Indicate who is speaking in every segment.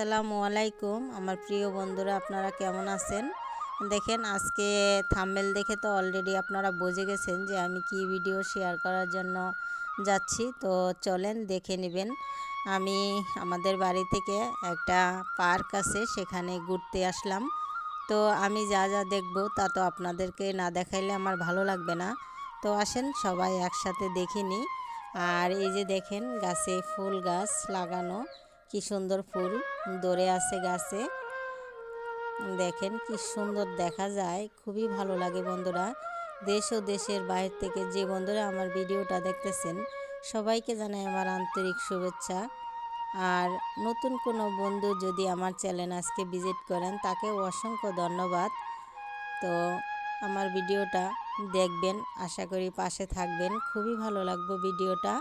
Speaker 1: আসসালামু আলাইকুম। আমার প্রিয় বন্ধুরা, আপনারা কেমন আছেন? দেখেন, আজকে থাম্বেল দেখে তো অলরেডি আপনারা বুঝে গেছেন যে আমি কি ভিডিও শেয়ার করার জন্য যাচ্ছি। তো চলেন দেখে নেবেন। আমি আমাদের বাড়ি থেকে একটা পার্ক আছে, সেখানে ঘুরতে আসলাম। তো আমি যা যা দেখব তা তো আপনাদেরকে না দেখাইলে আমার ভালো লাগবে না। তো আসেন, সবাই একসাথে দেখে নিই। আর এই যে দেখেন, গাছে ফুল গাছ লাগানো। কি সুন্দর ফুল দরে আছে গাছে। দেখেন কি সুন্দর দেখা যায়, খুবই ভালো লাগে বন্ধুরা। দেশ ও দেশের বাইরে থেকে যে বন্ধুরা আমার ভিডিওটা দেখতেছেন, সবাইকে জানাই আমার আন্তরিক শুভেচ্ছা। আর নতুন কোনো বন্ধু যদি আমার চ্যানেল আজকে ভিজিট করেন তাকেও অসংখ্য ধন্যবাদ। তো আমার ভিডিওটা দেখবেন, আশা করি পাশে থাকবেন। খুবই ভালো লাগবে ভিডিওটা।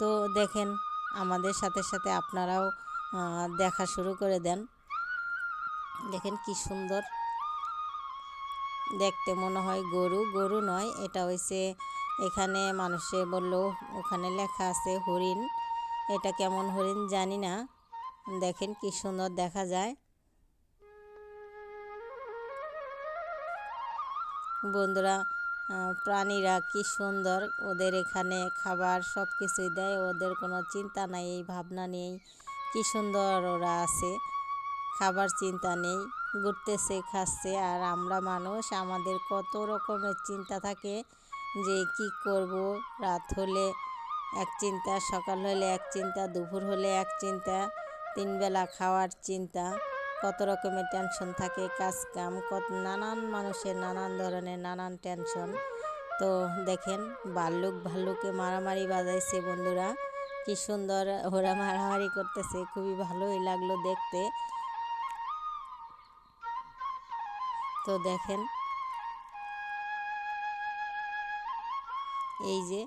Speaker 1: তো দেখেন আমাদের সাথে সাথে আপনারাও দেখা শুরু করে দেন। দেখেন কি সুন্দর। দেখতে মনে হয় গরু গরু নয়, এটা হয়েছে এখানে মানুষে বলল, ওখানে লেখা আছে হরিণ। এটা কেমন হরিণ জানি না। দেখেন কি সুন্দর দেখা যায়। বন্ধুরা প্রাণীরা কি সুন্দর? ওদের এখানে খাবার সব কিছুই দেয়, ওদের কোনো চিন্তা নাই, এই ভাবনা নেই কি সুন্দর ওরা আছে। খাবার চিন্তা নেই, ঘুরতেছে, খাচ্ছে, আর আমরা মানুষ, আমাদের কত রকমের চিন্তা থাকে যে কি করব? রাত হলে এক চিন্তা, সকাল হলে এক চিন্তা, দুপুর হলে এক চিন্তা, তিনবেলা খাওয়ার চিন্তা। কত রকমের টেনশন থাকে কাজ কাম কত নানান মানুষের নানান ধরনের নানান টেনশন তো দেখেন, ভাল্লুক ভাল্লুকে মারামারি বাজাইছে বন্ধুরা। কি সুন্দর ওরা মারামারি করতেছে, খুবই ভালোই লাগল দেখতে। তো দেখেন, এই যে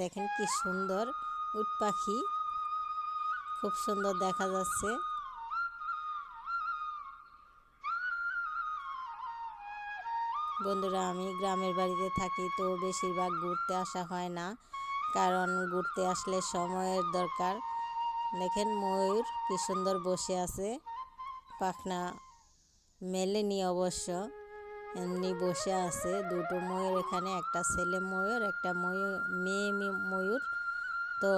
Speaker 1: দেখেন কি সুন্দর উট পাখি। খুব সুন্দর দেখা যাচ্ছে। বন্ধুরা, আমি গ্রামের বাড়িতে থাকি তো বেশিরভাগ ঘুরতে আসা হয় না। কারণ ঘুরতে আসলে সময়ের দরকার। দেখেন ময়ূর কি সুন্দর বসে আছে। পাখনা মেলেনি অবশ্য, এমনি বসে আছে। দুটো ময়ূর এখানে, একটা ছেলে ময়ূর, একটা ময়ূর মেয়ে ময়ূর। তো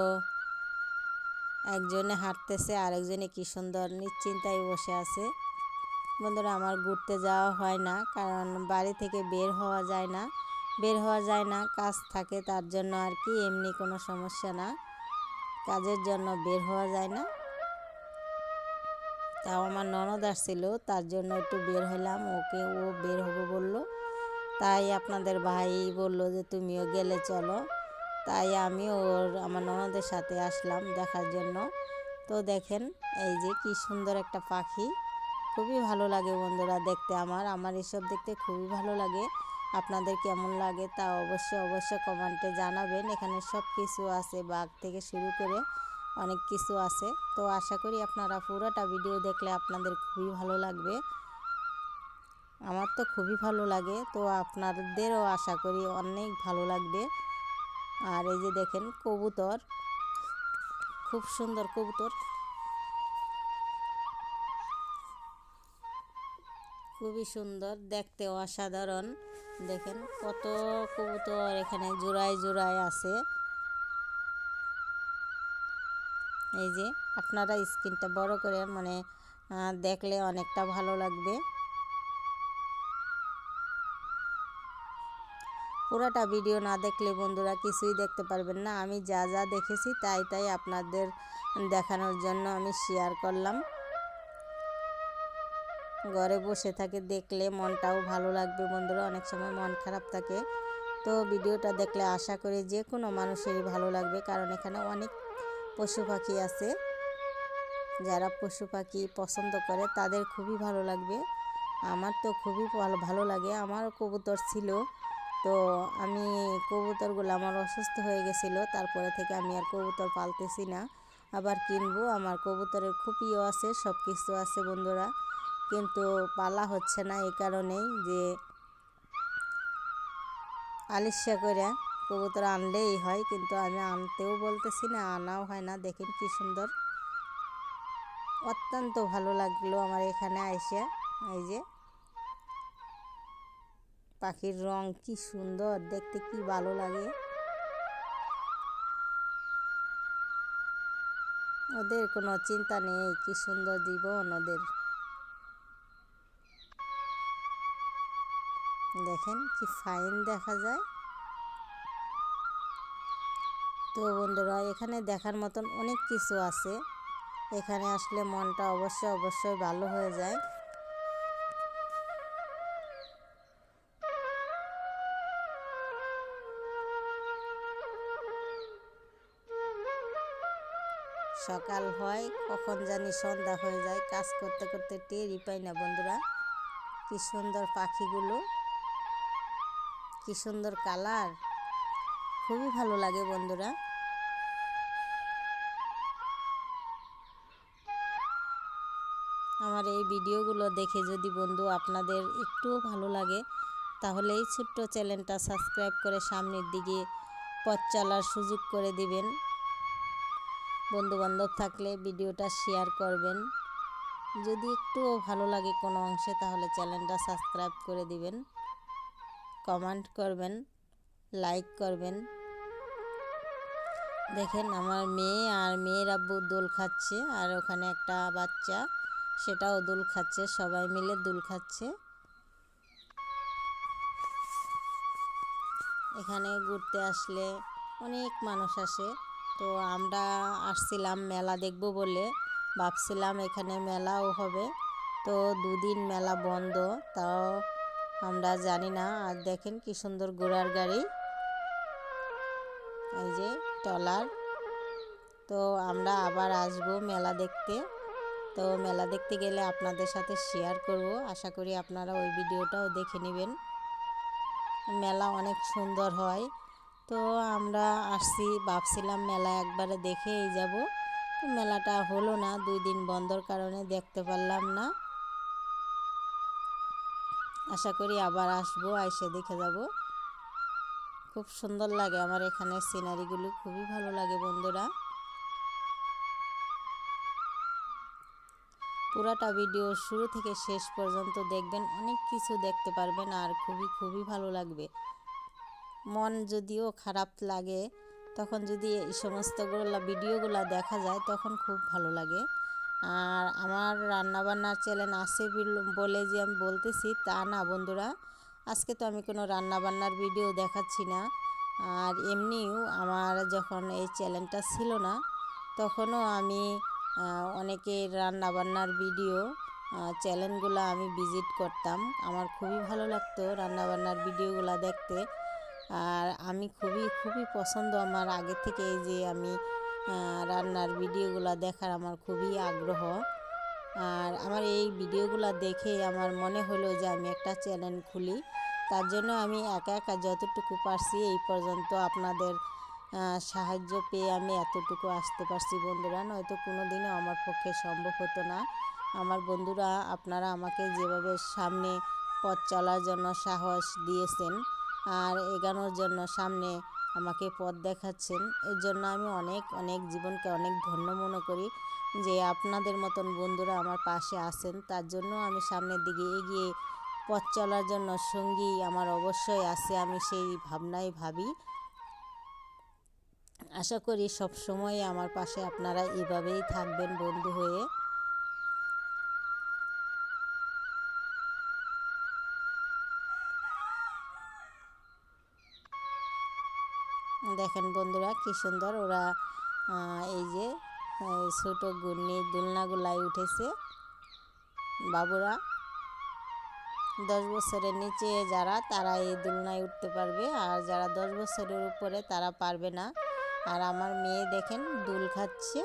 Speaker 1: একজনে হাঁটতেছে, আরেকজনে কি সুন্দর নিশ্চিন্তায় বসে আছে। বন্ধুরা, আমার ঘুরতে যাওয়া হয় না, কারণ বাড়ি থেকে বের হওয়া যায় না। বের হওয়া যায় না, কাজ থাকে তার জন্য আর কি, এমনি কোনো সমস্যা না। কাজের জন্য বের হওয়া যায় না। তাও আমার ননদ আসছিল, তার জন্য একটু বের হলাম, ওকে ও বের হব বলল। তাই আপনাদের ভাই বলল যে, তুমিও গেলে চলো। তাই আমি ওর, আমার ননদের সাথে আসলাম দেখার জন্য। তো দেখেন, এই যে কি সুন্দর একটা পাখি। খুবই ভালো লাগে বন্ধুরা দেখতে আমার। আমার এসব দেখতে খুবই ভালো লাগে। আপনাদের কেমন লাগে তা অবশ্যই অবশ্যই কমেন্টে জানাবেন। এখানে সব কিছু আছে, বাঘ থেকে শুরু করে অনেক কিছু আছে। তো আশা করি আপনারা পুরোটা ভিডিও দেখলে আপনাদের খুবই ভালো লাগবে। আমার তো খুবই ভালো লাগে, তো আপনাদেরও আশা করি অনেক ভালো লাগবে। আর এই যে দেখেন কবুতর, খুব সুন্দর কবুতর। খুবই সুন্দর, দেখতে অসাধারণ। দেখেন কত কবুতর এখানে জোড়ায় জোড়ায় আছে। এই যে আপনারা স্ক্রিনটা বড় করে মানে দেখলে অনেকটা ভালো লাগবে। পুরাটা ভিডিও না দেখলে বন্ধুরা কিছুই দেখতে পারবেন না। আমি যা যা দেখেছি তাই তাই আপনাদের দেখানোর জন্য আমি শেয়ার করলাম। ঘরে বসে থাকে, দেখলে মনটাও ভালো লাগবে বন্ধুরা। অনেক সময় মন খারাপ থাকে। তো ভিডিওটা দেখলে আশা করি যে কোনো মানুষেরই ভালো লাগবে, কারণ এখানে অনেক পশু পাখি আছে। যারা পশু পাখি পছন্দ করে, তাদের খুবই ভালো লাগবে। আমার তো খুবই ভালো লাগে। আমারও কবুতর ছিল। তো আমি কবুতরগুলো আমার অসুস্থ হয়ে গেছিল, তারপরে থেকে আমি আর কবুতর পালতেছি না। আবার কিনবো, আমার কবুতরের খুপিও আছে সব কিছু আছে বন্ধুরা। কিন্তু পালা হচ্ছে না এই কারণেই যে আলিশা করে কবুতর আনলেই হয়, কিন্তু আমি আনতেও বলতেছি না, আনাও হয় না। দেখেন কি সুন্দর। অত্যন্ত ভালো লাগল আমার এখানে আইসা। এই যে পাখির রং কি সুন্দর, দেখতে কি ভালো লাগে। ওদের কোনো চিন্তা নেই, কি সুন্দর জীবন ওদের। দেখেন কি ফাইন দেখা যায়। তো বন্ধুরা, এখানে দেখার মতন অনেক কিছু আছে। এখানে আসলে মনটা অবশ্যই অবশ্যই ভালো হয়ে যায়। সকাল হয়, কখন জানি সন্ধ্যা হয়ে যায়। কাজ করতে করতে টেরই পাই না বন্ধুরা। কি সুন্দর পাখিগুলো। কি সুন্দর কালার। খুবই ভালো লাগে বন্ধুরা। আমার এই ভিডিওগুলো দেখে যদি বন্ধু আপনাদের একটুও ভালো লাগে, তাহলে এই ছোট্ট চ্যানেলটা সাবস্ক্রাইব করে সামনের দিকে পথ চলার সুযোগ করে দিবেন। বন্ধুবান্ধব থাকলে ভিডিওটা শেয়ার করবেন। যদি একটুও ভালো লাগে কোনো অংশে, তাহলে চ্যানেলটা সাবস্ক্রাইব করে দিবেন। কমেন্ট করবেন, লাইক করবেন। দেখেন আমার মেয়ে আর মেয়ের আব্বু দোল খাচ্ছে আর ওখানে একটা বাচ্চা, সেটাও দোল খাচ্ছে, সবাই মিলে দোল খাচ্ছে। এখানে ঘুরতে আসলে অনেক মানুষ আসে, তো আমরা আসছিলাম মেলা দেখব বলে। ভাবছিলাম এখানে মেলাও হবে, তো দুদিন মেলা বন্ধ, তাও আমরা জানি না। আর দেখেন কি সুন্দর ঘোড়ার গাড়ি। এই যে টলার তো আমরা আবার আসব মেলা দেখতে। তো মেলা দেখতে গেলে আপনাদের সাথে শেয়ার করব। আশা করি আপনারা ওই ভিডিওটাও দেখে নেবেন। মেলা অনেক সুন্দর হয়। তো আমরা আসছি, ভাবছিলাম মেলা একবারে দেখেই যাব। মেলাটা হলো না, দুই দিন বন্ধর কারণে দেখতে পারলাম না। আশা করি আবার আসব এসে দেখে যাব। খুব সুন্দর লাগে আমার এখানে সিনারিগুলো খুবই ভালো লাগে বন্ধুরা। পুরাটা ভিডিও শুরু থেকে শেষ পর্যন্ত দেখবেন, অনেক কিছু দেখতে পারবেন আর খুবই খুবই ভালো লাগবে। মন যদিও খারাপ লাগে, তখন যদি এই সমস্তগুলো ভিডিওগুলো দেখা যায়, তখন খুব ভালো লাগে। আর আমার রান্নাবান্নার চ্যানেল আছে বলে যে আমি বলতেছি তা না বন্ধুরা। আজকে তো আমি কোনো রান্নাবান্নার ভিডিও দেখাচ্ছি না। আর এমনিও আমার যখন এই চ্যানেলটা ছিল না, তখনও আমি অনেকের রান্নাবান্নার ভিডিও চ্যানেলগুলো আমি ভিজিট করতাম। আমার খুবই ভালো লাগতো রান্নাবান্নার ভিডিওগুলো দেখতে। আর আমি খুবই খুবই পছন্দ আমার আগে থেকে এই যে আমি রান্নার ভিডিওগুলো দেখার আমার খুবই আগ্রহ। আর আমার এই ভিডিওগুলো দেখে আমার মনে হলো যে আমি একটা চ্যানেল খুলি। তার জন্য আমি একা একা যতটুকু পারছি এই পর্যন্ত আপনাদের সাহায্য পেয়ে আমি এতটুকু আসতে পারছি বন্ধুরা। নয়তো কোনো দিনও আমার পক্ষে সম্ভব হতো না। আমার বন্ধুরা, আপনারা আমাকে যেভাবে সামনে পথ চলার জন্য সাহস দিয়েছেন আর এগানোর জন্য সামনে আমাকে পথ দেখাচ্ছেন। এর জন্য আমি অনেক অনেক জীবনকে অনেক ধন্য মনে করি যে আপনাদের মতন বন্ধুরা আমার পাশে আছেন। তার জন্য আমি সামনের দিকে এগিয়ে পথ চলার জন্য সঙ্গী আমার অবশ্যই আছে, আমি সেই ভাবনাই ভাবি। আশা করি সব সময় আমার পাশে আপনারা এভাবেই থাকবেন বন্ধু হয়ে। দেখেন বন্ধুরা কি সুন্দর ওরা এই যে ছোটো গুন্নি দোলনাগুলাই উঠেছে। বাবুরা, দশ বছরের নিচে যারা, তারা এই দুলনায় উঠতে পারবে। আর যারা দশ বছরের উপরে, তারা পারবে না। আর আমার মেয়ে দেখেন দুল খাচ্ছে।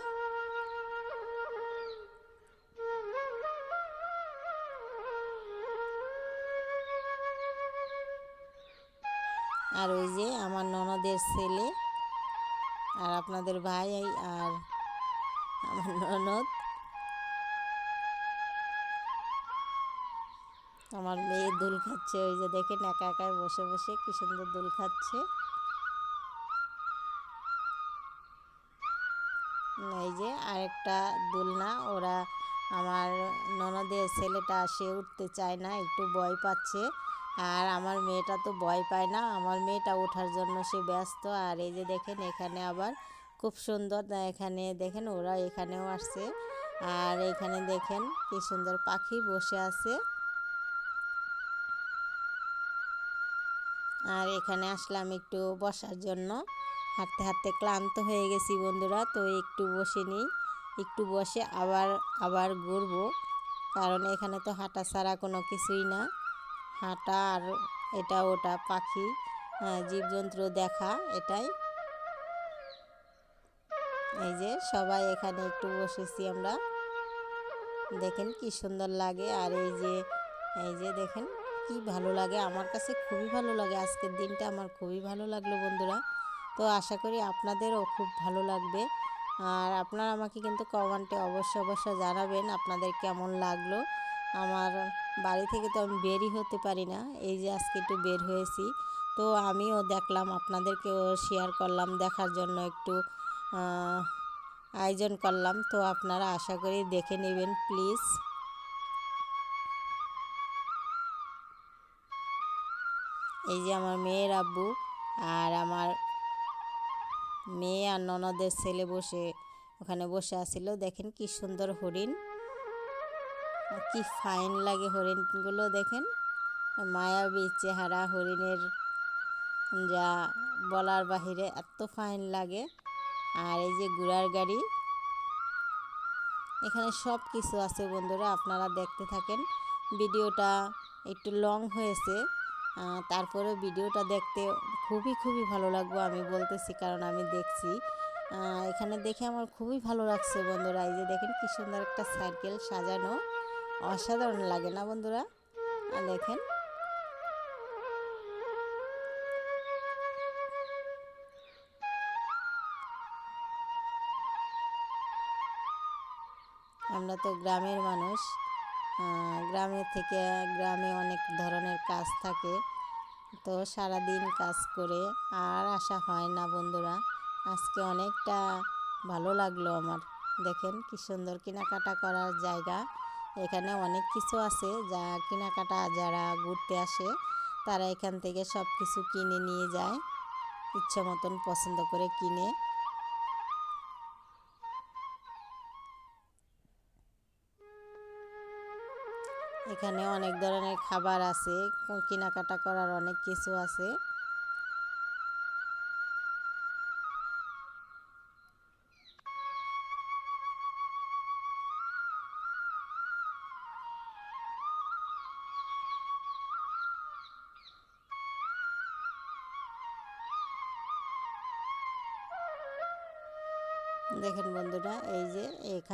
Speaker 1: আর ওই যে আমার ননদের ছেলে আর আপনাদের ভাই আর আমার ননদ। আমার মেয়ে দুল খাচ্ছে, ওই যে দেখেন একা একাই বসে বসে কি সুন্দর দুল খাচ্ছে। এই যে আরেকটা দোলনা, ওরা আমার ননদের ছেলেটা, সে উঠতে চায় না, একটু ভয় পাচ্ছে। আর আমার মেয়েটা তো ভয় পায় না। আমার মেয়েটা ওঠার জন্য সে ব্যস্ত। আর এই যে দেখেন, এখানে আবার খুব সুন্দর, এখানে দেখেন ওরা এখানেও আসছে। আর এখানে দেখেন কি সুন্দর পাখি বসে আছে। আর এখানে আসলাম একটু বসার জন্য। হাঁটতে হাঁটতে ক্লান্ত হয়ে গেছি বন্ধুরা, তো একটু বসে নিই। একটু বসে আবার আবার ঘুরবো। কারণ এখানে তো হাঁটা ছাড়া কোনো কিছুই না। হাঁটা আর এটা ওটা পাখি হ্যাঁ, জীবজন্তু দেখা এটাই। এই যে সবাই এখানে একটু বসেছি আমরা। দেখেন কি সুন্দর লাগে আর এই যে এই যে দেখেন কি ভালো লাগে। আমার কাছে খুবই ভালো লাগে আজকের দিনটা আমার খুবই ভালো লাগল বন্ধুরা। তো আশা করি আপনাদেরও খুব ভালো লাগবে। আর আপনারা আমাকে কিন্তু কমেন্টে অবশ্যই অবশ্যই জানাবেন আপনাদের কেমন লাগল। আমার বাড়ি থেকে তো আমি বেরই হতে পারি না। এই যে আজকে একটু বের হয়েছি। তো আমিও দেখলাম আপনাদেরকেও শেয়ার করলাম, দেখার জন্য একটু আয়োজন করলাম। তো আপনারা আশা করি দেখে নেবেন প্লিজ এই যে আমার মেয়ের আব্বু আর আমার মেয়ে আর ননদের ছেলে বসে, ওখানে বসে আসিল দেখেন কি সুন্দর হরিণ। কি ফাইন লাগে হরিণগুলো দেখেন। মায়াবী চেহারা হরিণের যা বলার বাহিরে এত ফাইন লাগে। আর এই যে ঘোড়ার গাড়ি, এখানে সব কিছু আছে বন্ধুরা, আপনারা দেখতে থাকেন। ভিডিওটা একটু লং হয়েছে তারপরে ভিডিওটা দেখতে খুবই খুবই ভালো লাগবো আমি বলতেছি, কারণ আমি দেখছি। এখানে দেখে আমার খুবই ভালো লাগছে বন্ধুরা, এই যে দেখেন কি সুন্দর একটা সাইকেল সাজানো। অসাধারণ লাগে না বন্ধুরা? দেখেন। আমরা তো গ্রামের মানুষ গ্রামে থেকে গ্রামে অনেক ধরনের কাজ থাকে, তো সারা দিন কাজ করে আর আসা হয় না বন্ধুরা। আজকে অনেকটা ভালো লাগল আমার। দেখেন কি সুন্দর কেনাকাটা করার জায়গা। এখানে অনেক কিছু আছে। যা কেনাকাটা, যারা ঘুরতে আসে, তারা এখান থেকে সব কিছু কিনে নিয়ে যায়। ইচ্ছে মতন পছন্দ করে কিনে। এখানে অনেক ধরনের খাবার আছে। কেনাকাটা করার অনেক কিছু আছে।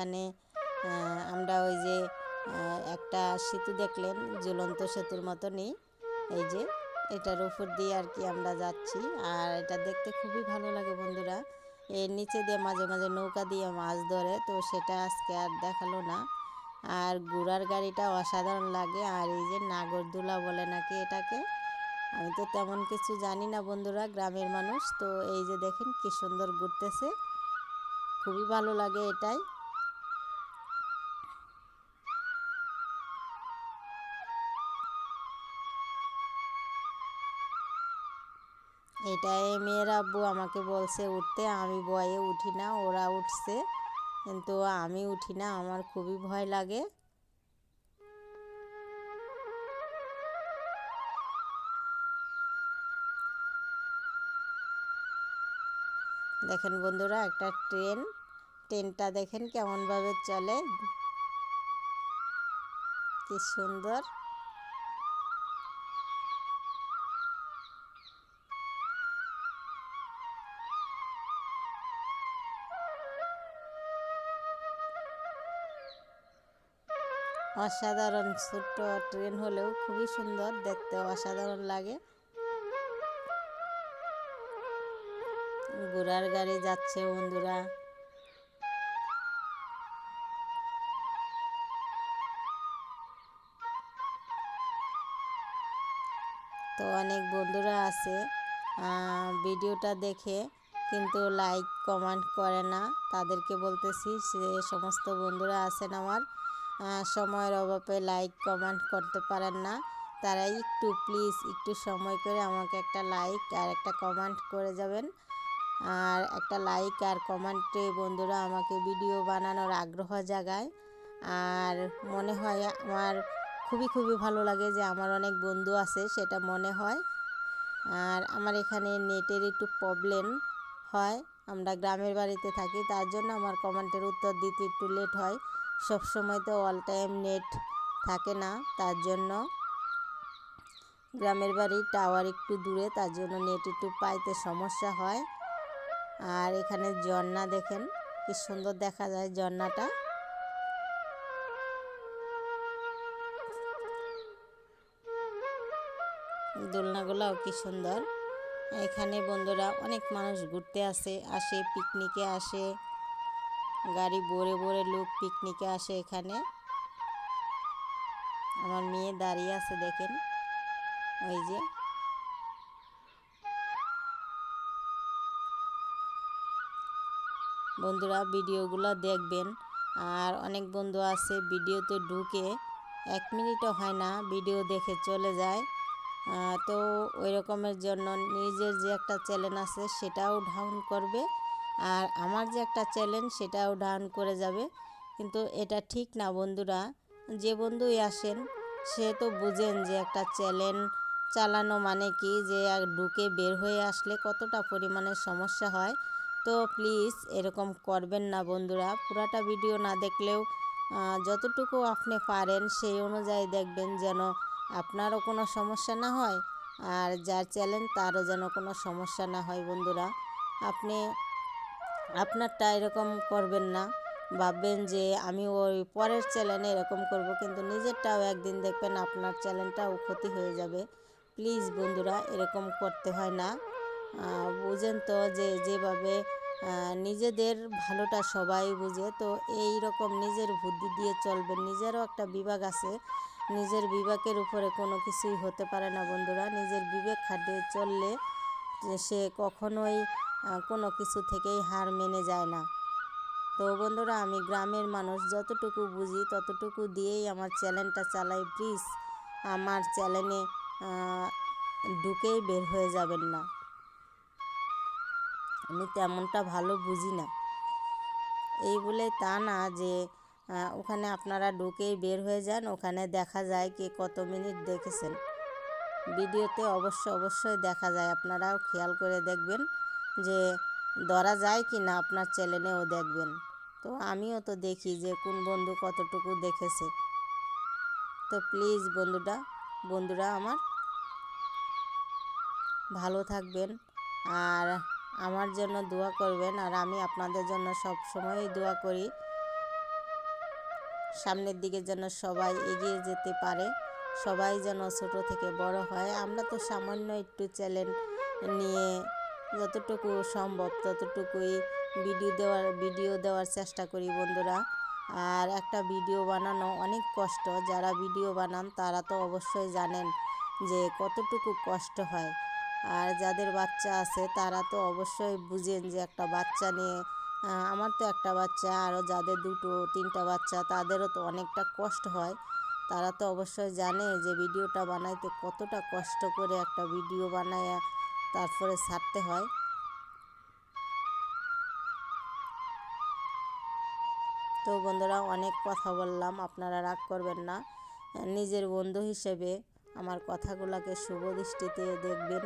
Speaker 1: এখানে আমরা ওই যে একটা সেতু দেখলেন ঝুলন্ত সেতুর মতনই। এই যে, এটার উপর দিয়ে আর কি আমরা যাচ্ছি। আর এটা দেখতে খুবই ভালো লাগে বন্ধুরা। এর নিচে দিয়ে মাঝে মাঝে নৌকা দিয়ে মাছ ধরে, তো সেটা আজকে আর দেখাল না। আর ঘোড়ার গাড়িটা অসাধারণ লাগে। আর এই যে নাগরদোলা বলে নাকি এটাকে, আমি তো তেমন কিছু জানি না বন্ধুরা, গ্রামের মানুষ। তো এই যে দেখেন কি সুন্দর ঘুরতেছে। খুবই ভালো লাগে এটাই। এটাই মেয়ের আব্বু আমাকে বলছে উঠতে, আমি ভয়ে উঠি না, ওরা উঠছে। কিন্তু আমি উঠি না, আমার খুবই ভয় লাগে। দেখেন বন্ধুরা, একটা ট্রেন, ট্রেনটা দেখেন কেমনভাবে চলে। কি সুন্দর। অসাধারণ ছোট্ট ট্রেন হলেও খুবই সুন্দর দেখতে অসাধারণ লাগে। ঘোড়ার গাড়ি যাচ্ছে বন্ধুরা। তো অনেক বন্ধুরা আছে ভিডিওটা দেখে কিন্তু লাইক কমেন্ট করে না। তাদেরকে বলতেছি সে সমস্ত বন্ধুরা আছেন আমার সময়ের অভাবে লাইক কমেন্ট করতে পারেন না। তারা একটু প্লিজ একটু সময় করে আমাকে একটা লাইক আর একটা কমেন্ট করে যাবেন। আর একটা লাইক আর কমেন্টে বন্ধুরা আমাকে ভিডিও বানানোর আগ্রহ জাগায়। আর মনে হয় আমার খুবই খুবই ভালো লাগে যে আমার অনেক বন্ধু আছে, সেটা মনে হয়। আর আমার এখানে নেটের একটু প্রবলেম হয়। আমরা গ্রামের বাড়িতে থাকি, তার জন্য আমার কমেন্টের উত্তর দিতে একটু লেট হয়। সব সময় তো অল টাইম নেট থাকে না, তার জন্য গ্রামের বাড়ি টাওয়ার একটু দূরে, তার জন্য নেট একটু পাইতে সমস্যা হয়। আর এখানে ঝর্ণা দেখেন, কি সুন্দর দেখা যায় ঝর্ণাটা। দোলনাগুলাও কি সুন্দর। এখানে বন্ধুরা অনেক মানুষ ঘুরতে আসে আসে পিকনিকে আসে। গাড়ি ভরে ভরে লোক পিকনিকে আসে এখানে। আমার মেয়ে দাঁড়িয়ে আছে দেখেন। ওই যে। বন্ধুরা, ভিডিওগুলো দেখবেন। আর অনেক বন্ধু আছে, ভিডিওতে ঢুকে এক মিনিটও হয় না, ভিডিও দেখে চলে যায়। তো ওই রকমের জন্য নিজের যে একটা চ্যানেল আছে, সেটাও ডাউন করবে। আর আমার যে একটা চ্যানেল সেটাও ডান করে যাবে। কিন্তু এটা ঠিক না বন্ধুরা, যে বন্ধুই আসেন, সে তো বুঝেন যে একটা চ্যানেল চালানো মানে কি, যে ঢুকে বের হয়ে আসলে কতটা পরিমাণে সমস্যা হয়। তো প্লিজ এরকম করবেন না বন্ধুরা, পুরাটা ভিডিও না দেখলেও যতটুকু আপনি পারেন সেই অনুযায়ী দেখবেন যেন আপনারও কোনো সমস্যা না হয়, আর যার চ্যালেঞ্জ তারও যেন কোনো সমস্যা না হয় বন্ধুরা। আপনি আপনারটা এরকম করবেন না। ভাববেন যে আমি ওই পরের চ্যানেলে এরকম করব, কিন্তু নিজেরটাও একদিন দেখবেন আপনার চ্যানেলটাও ক্ষতি হয়ে যাবে। প্লিজ বন্ধুরা, এরকম করতে হয় না। বুঝেন তো যে যেভাবে নিজেদের ভালোটা সবাই বুঝে। তো এই রকম নিজের বুদ্ধি দিয়ে চলবেন। নিজেরও একটা বিভাগ আছে। নিজের বিবেকের উপরে কোনো কিছুই হতে পারে না বন্ধুরা। নিজের বিবেক খাটিয়ে চললে সে কখনোই কোনো কিছু থেকেই হার মেনে যায় না। তো বন্ধুরা, আমি গ্রামের মানুষ, যতটুকু বুঝি ততটুকু দিয়েই আমার চ্যানেলটা চালাই। প্লিজ, আমার চ্যানেলে ঢুকেই বের হয়ে যাবেন না। আমি তেমনটা ভালো বুঝি না। এই বলে তা না যে ওখানে আপনারা ঢুকেই বের হয়ে যান, ওখানে দেখা যায় কে কত মিনিট দেখেছেন। ভিডিওতে অবশ্য অবশ্যই দেখা যায়, আপনারাও খেয়াল করে দেখবেন। যে ধরা যায় কি না আপনার চ্যানেলেও দেখবেন। তো আমিও তো দেখি যে কোন বন্ধু কতটুকু দেখেছে। তো প্লিজ বন্ধুটা, বন্ধুরা আমার, ভালো থাকবেন। আর আমার জন্য দোয়া করবেন আর আমি আপনাদের জন্য সব সময়ই দোয়া করি। সামনের দিকে যেন সবাই এগিয়ে যেতে পারে, সবাই যেন ছোট থেকে বড় হয়। আমরা তো সামান্য একটু চ্যালেঞ্জ নিয়ে যতটুকু সম্ভব, ততটুকুই ভিডিও দেওয়ার ভিডিও দেওয়ার চেষ্টা করি বন্ধুরা। আর একটা ভিডিও বানানো অনেক কষ্ট। যারা ভিডিও বানান, তারা তো অবশ্যই জানেন যে কতটুকু কষ্ট হয়। আর যাদের বাচ্চা আছে, তারা তো অবশ্যই বুঝেন যে একটা বাচ্চা নিয়ে আমার তো একটা বাচ্চা আরও যাদের দুটো, তিনটা বাচ্চা, তাদেরও তো অনেকটা কষ্ট হয়। তারা তো অবশ্যই জানে যে ভিডিওটা বানাইতে কতটা কষ্ট করে একটা ভিডিও বানায় তারপরে ছাড়তে হয়। তো বন্ধুরা, অনেক কথা বললাম, আপনারা রাগ করবেন না। নিজের বন্ধু হিসেবে আমার কথাগুলোকে শুভ দৃষ্টিতে দেখবেন।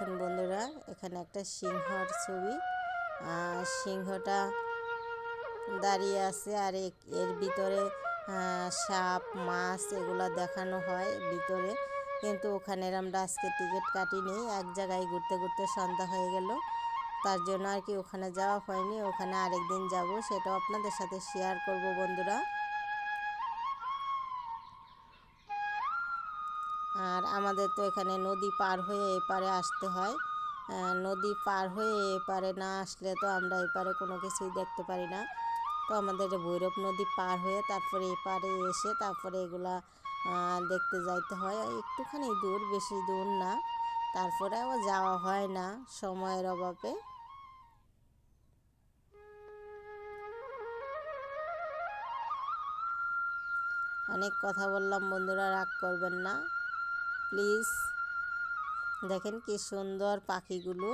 Speaker 1: দেখুন বন্ধুরা, এখানে একটা সিংহর ছবি। সিংহটা দাঁড়িয়ে আছে আর এর ভিতরে সাপ, মাছ এগুলো দেখানো হয় ভিতরে। কিন্তু ওখানে আমরা আজকে টিকিট কাটিনি, এক জায়গায় ঘুরতে ঘুরতে সন্ধ্যা হয়ে গেল। তার জন্য আর কি ওখানে যাওয়া হয়নি, ওখানে আরেকদিন যাব, সেটাও আপনাদের সাথে শেয়ার করব বন্ধুরা। আমাদের তো এখানে নদী পার হয়ে এপারে আসতে হয়। নদী পার হয়ে এপারে না আসলে তো আমরা এপারে কোনো কিছুই দেখতে পারি না। তো আমাদের ভৈরব নদী পার হয়ে তারপরে এপারে এসে তারপরে এগুলা দেখতে যাইতে হয়। একটুখানি দূর, বেশি দূর না। তারপরেও যাওয়া হয় না সময়ের অভাবে। অনেক কথা বললাম, বন্ধুরা রাগ করবেন না। প্লিজ। দেখেন কি সুন্দর পাখিগুলো।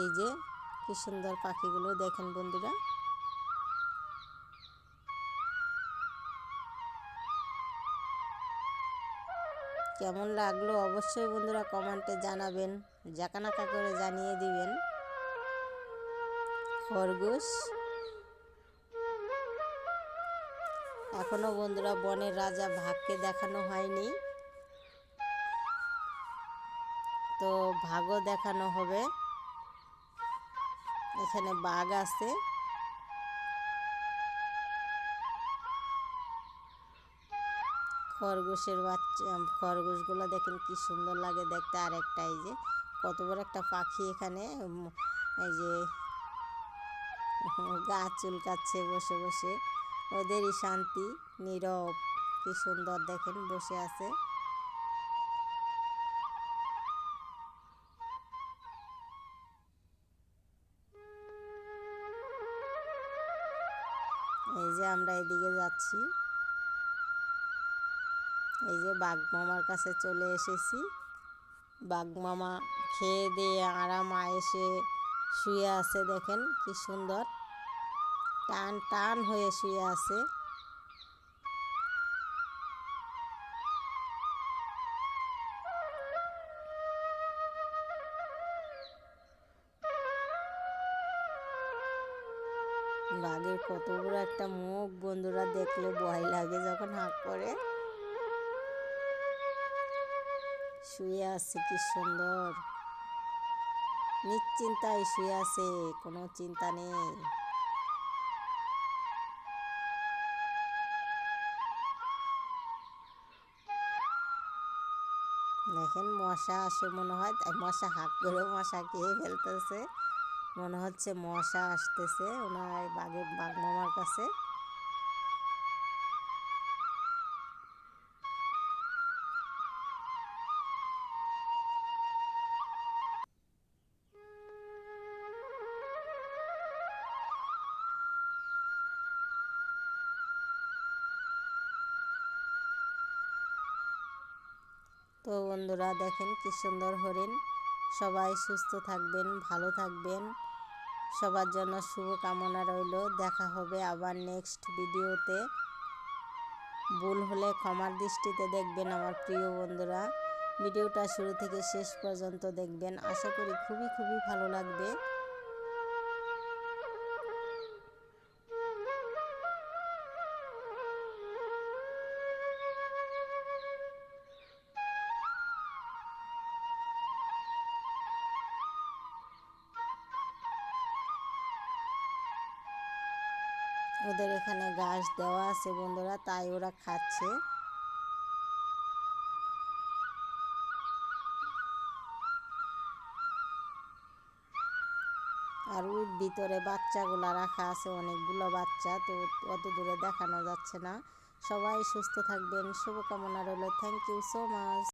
Speaker 1: এই যে, কি সুন্দর পাখিগুলো, দেখেন বন্ধুরা। কেমন লাগল অবশ্যই বন্ধুরা কমেন্টে জানাবেন জাকানাকা করে জানিয়ে দিবেন। খরগোশ। এখনও বন্ধুরা বনের রাজা ভাগকে দেখানো হয়নি। তো ভাগও দেখানো হবে। এখানে বাঘ আছে। খরগোশের বাচ্চা, খরগোশগুলো দেখেন কি সুন্দর লাগে দেখতে। আর একটা এই যে, কত বড় একটা পাখি এখানে। এই যে গা চুলকাচ্ছে বসে বসে। ওদেরই শান্তি, নীরব। কি সুন্দর দেখেন, বসে আছে। এই যে আমরা এদিকে যাচ্ছি। এই যে বাঘ মামার কাছে চলে এসেছি। বাঘ মামা খেয়ে দিয়ে, আরাম এসে শুয়ে আছে, দেখেন কি সুন্দর। টান টান হয়ে শুয়ে আছে। বাঘের কত বড় একটা মুখ বন্ধুরা দেখলে ভয় লাগে যখন হাঁক করে। শুয়ে আছে কি সুন্দর। নিশ্চিন্তায় শুয়ে আছে, কোনো চিন্তা নেই। দেখেন মশা আসে মনে হয়, তাই মশা হাঁক করে মশা খেয়ে ফেলতেছে। মনে হচ্ছে মশা আসতেছে ওনার বাঘের বাঘ মামার কাছে। বন্ধুরা দেখেন কি সুন্দর হরিণ। সবাই সুস্থ থাকবেন, ভালো থাকবেন। সবার জন্য শুভ কামনা রইল। দেখা হবে আবার নেক্সট ভিডিওতে। ভুল হলে ক্ষমার দৃষ্টিতে দেখবেন আমার প্রিয় বন্ধুরা। ভিডিওটা শুরু থেকে শেষ পর্যন্ত দেখবেন। আশা করি খুবই খুবই ভালো লাগবে। ওদের এখানে ঘাস দেওয়া আছে বন্ধুরা, তাই ওরা খাচ্ছে। আর ওই ভিতরে বাচ্চাগুলো রাখা আছে, অনেকগুলো বাচ্চা, তো অত দূরে দেখানো যাচ্ছে না। সবাই সুস্থ থাকবেন, শুভকামনা রইল। Thank you so much